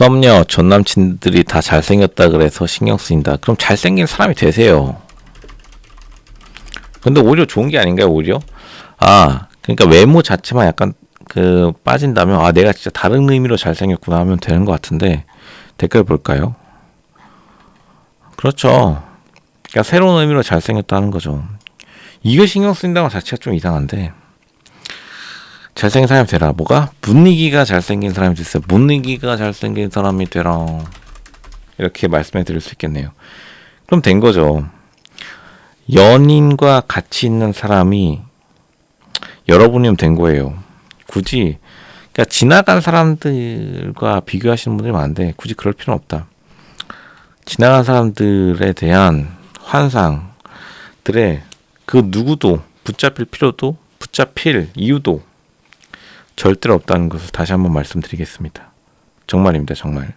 썸녀 전 남친들이 다 잘생겼다 그래서 신경 쓰인다. 그럼 잘생긴 사람이 되세요. 근데 오히려 좋은 게 아닌가요, 오히려? 아, 그러니까 외모 자체만 약간 그 빠진다면 아 내가 진짜 다른 의미로 잘생겼구나 하면 되는 것 같은데 댓글 볼까요? 그렇죠. 그러니까 새로운 의미로 잘생겼다는 거죠. 이거 신경 쓰인다는 것 자체가 좀 이상한데 잘생긴 사람이 되라. 뭐가? 분위기가 잘생긴 사람이 됐어요. 분위기가 잘생긴 사람이 되라. 이렇게 말씀해 드릴 수 있겠네요. 그럼 된 거죠. 연인과 같이 있는 사람이 여러분이면 된 거예요. 굳이 그러니까 지나간 사람들과 비교하시는 분들이 많은데 굳이 그럴 필요는 없다. 지나간 사람들에 대한 환상들의 그 누구도 붙잡힐 필요도 붙잡힐 이유도 절대로 없다는 것을 다시 한번 말씀드리겠습니다. 정말입니다, 정말.